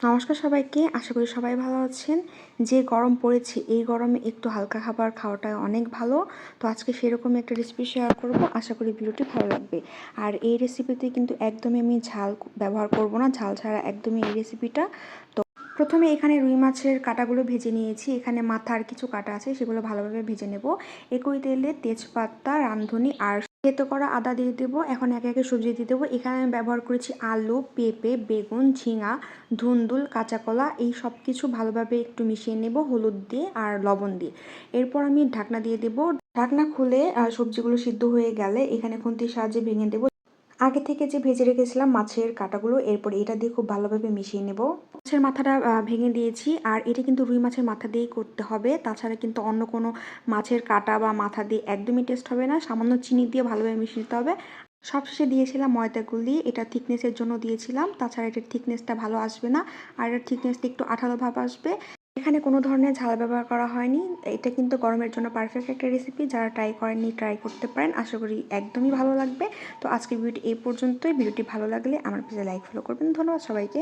নমস্কার সবাইকে, আশা করি সবাই ভালো আছেন। যে গরম পড়েছে, এই গরমে একটু হালকা খাবার খাওয়াটা অনেক ভালো। তো আজকে সেরকম একটা রেসিপি শেয়ার করব, আশা করি ভিডিওটি ভালো লাগবে। আর এই রেসিপিতে কিন্তু একদমই আমি ঝাল ব্যবহার করব না, ঝাল ছাড়া একদমই এই রেসিপিটা তো প্রথমে এখানে রুই মাছের কাটাগুলো ভেজে নিয়েছি। এখানে মাথার কিছু কাটা আছে, সেগুলো ভালোভাবে ভেজে নেব। একই তেলে তেজপাতা, রাঁধুনি আর থেতো করা আদা দিয়ে দেবো, এখন একে একে সবজি দিয়ে দেবো। এখানে আমি ব্যবহার করেছি আলু, পেঁপে, বেগুন, ঝিঙা, ধুন্দুল, কাঁচাকলা, এই সব কিছু ভালোভাবে একটু মিশিয়ে নেব হলুদ দিয়ে আর লবণ দিয়ে। এরপর আমি ঢাকনা দিয়ে দেবো। ঢাকনা খুলে সবজিগুলো সিদ্ধ হয়ে গেলে এখানে খুন্তির সাহায্যে ভেঙে দেবো। আগে থেকে যে ভেজে রেখেছিলাম মাছের কাটাগুলো, এরপর এটা দিয়ে খুব ভালোভাবে মিশিয়ে নেব। মাছের মাথাটা ভেঙে দিয়েছি, আর এটা কিন্তু রুই মাছের মাথা দিয়েই করতে হবে। তাছাড়া কিন্তু অন্য কোনো মাছের কাটা বা মাথা দিয়ে একদমই টেস্ট হবে না। সামান্য চিনি দিয়ে ভালোভাবে মিশিয়ে নিতে হবে। সবশেষে দিয়েছিলাম ময়দাগুলি এটা থিকনেসের জন্য দিয়েছিলাম। তাছাড়া এটার থিকনেসটা ভালো আসবে না। আর এটার থিকনেসটা একটু আঠালো ভাব আসবে। এখানে কোনো ধরনের ঝাল ব্যবহার করা হয়নি। এটা কিন্তু গরমের জন্য পারফেক্ট একটা রেসিপি যারা ট্রাই করেননি ট্রাই করতে পারেন। আশা করি একদমই ভালো লাগবে। তো আজকের ভিডিওটি এই পর্যন্তই। ভিডিওটি ভালো লাগলে আমার পেজে লাইক ফলো করবেন। ধন্যবাদ সবাইকে।